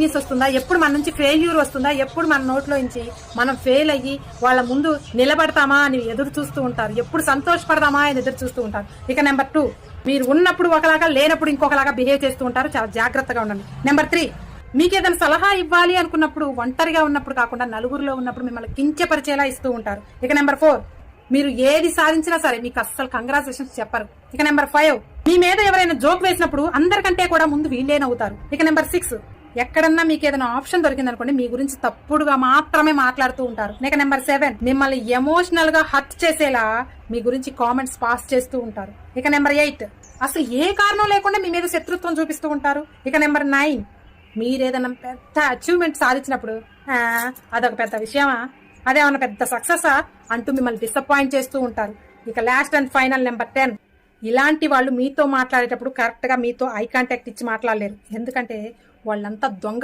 News వస్తుందా? ఎప్పుడు మన నుంచి ఫెయిల్యూర్ వస్తుందా? ఎప్పుడు మన నోట్లో నుంచి మనం ఫెయిల్ అయ్యి వాళ్ళ ముందు నిలబడతామా అని ఎదురు చూస్తూ ఉంటారు. ఎప్పుడు సంతోషపడదామా అని ఎదురు చూస్తూ ఉంటారు. ఇక నెంబర్ టూ మీరు ఉన్నప్పుడు ఒకలాగా లేనప్పుడు ఇంకొకలాగా బిహేవ్ చేస్తూ ఉంటారు. చాలా జాగ్రత్తగా ఉండండి. నెంబర్ త్రీ మీకు ఏదైనా సలహా ఇవ్వాలి అనుకున్నప్పుడు ఒంటరిగా ఉన్నప్పుడు కాకుండా నలుగురిలో ఉన్నప్పుడు మిమ్మల్ని కించపరిచేలా ఇస్తూ ఉంటారు. ఇక నెంబర్ ఫోర్ మీరు ఏది సాధించినా సరే మీకు అస్సలు కంగ్రాచులేషన్స్ చెప్పరు. ఇక నెంబర్ ఫైవ్ మీ మీద ఎవరైనా జోక్ వేసినప్పుడు అందరికంటే కూడా ముందు వీళ్ళే నవ్వుతారు ఇక నెంబర్ సిక్స్ ఎక్కడన్నా మీకు ఏదైనా ఆప్షన్ దొరికింది అనుకోండి మీ గురించి తప్పుడుగా మాత్రమే మాట్లాడుతూ ఉంటారు. ఇక నెంబర్ సెవెన్ మిమ్మల్ని ఎమోషనల్గా హర్ట్ చేసేలా మీ గురించి కామెంట్స్ పాస్ చేస్తూ ఉంటారు. ఇక నెంబర్ ఎయిట్ అసలు ఏ కారణం లేకుండా మీ మీద శత్రుత్వం చూపిస్తూ ఉంటారు? ఇక నెంబర్ నైన్ మీరేదైనా పెద్ద అచీవ్మెంట్ సాధించినప్పుడు అదొక పెద్ద విషయమా? అదేమన్నా పెద్ద సక్సెసా అంటూ మిమ్మల్ని డిసప్పాయింట్ చేస్తూ ఉంటారు. ఇక last and final number ten ఇలాంటి వాళ్ళు మీతో మాట్లాడేటప్పుడు కరెక్ట్గా మీతో ఐ కాంటాక్ట్ ఇచ్చి మాట్లాడలేరు. ఎందుకంటే వాళ్ళంతా దొంగ